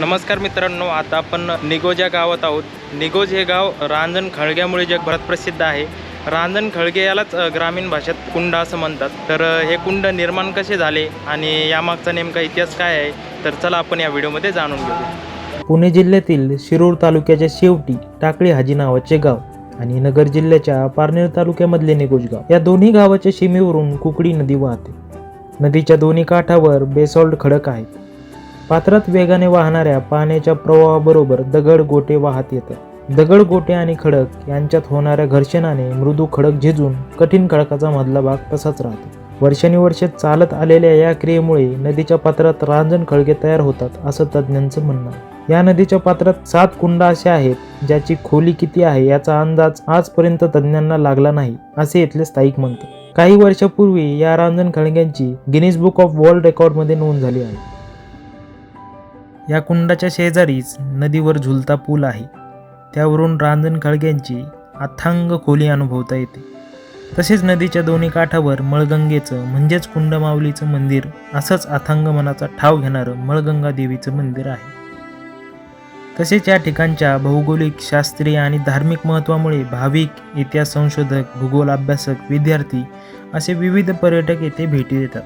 नमस्कार मित्रांनो आता आपण निगोज या गावात आहोत. निगोज हे गाव रांजण खळग्यामुळे जगभरात प्रसिद्ध आहे. रांजण खळगे यालाच ग्रामीण भाषेत कुंड असं म्हणतात. तर हे कुंड निर्माण कसे झाले आणि यामागचा नेमका इतिहास काय आहे? तर चला आपण या व्हिडिओमध्ये जाणून घेऊ. पुणे जिल्ह्यातील शिरूर तालुक्याच्या शेवटी टाकळी हाजी नावाचे गाव आणि नगर जिल्ह्याच्या पारनेर तालुक्यामधले निगोज गाव. या दोन्ही गावाच्या सीमेवरून कुकडी नदी वाहते. नदीच्या दोन्ही काठावर बेसॉल्ट खडक आहेत. पात्रात वेगाने वाहणाऱ्या पाण्याच्या प्रवाहाबरोबर दगड गोटे वाहत येतात दगड गोटे आणि खडक यांच्यात होणाऱ्या घर्षणाने मृदू खडक झिजून कठीण खडकाचा मधला भाग तसाच राहतो. वर्षानुवर्षे चालत आलेल्या या क्रियेमुळे नदीच्या पात्रात रांजण खळगे तयार होतात असं तज्ज्ञांचं म्हणणं आहे. या नदीच्या पात्रात सात कुंड असे आहेत ज्याची खोली किती आहे याचा अंदाज आजपर्यंत तज्ज्ञांना लागला नाही असे इथले स्थायिक म्हणतात. काही वर्षापूर्वी या रांजण खळग्यांची गिनीज बुक ऑफ वर्ल्ड रेकॉर्डमध्ये नोंद झाली आहे. या कुंडाच्या शेजारीच नदीवर झुलता पूल आहे. त्यावरून रांजण खळग्यांची अथांग खोली अनुभवता येते. तसेच नदीच्या दोन्ही काठावर मळगंगेचं म्हणजेच कुंडमावलीचं मंदिर असंच अथांग मनाचा ठाव घेणारं मळगंगा देवीचं मंदिर आहे. तसेच या ठिकाणच्या भौगोलिक शास्त्रीय आणि धार्मिक महत्त्वामुळे भाविक इतिहास संशोधक भूगोल अभ्यासक विद्यार्थी असे विविध पर्यटक येथे भेटी देतात.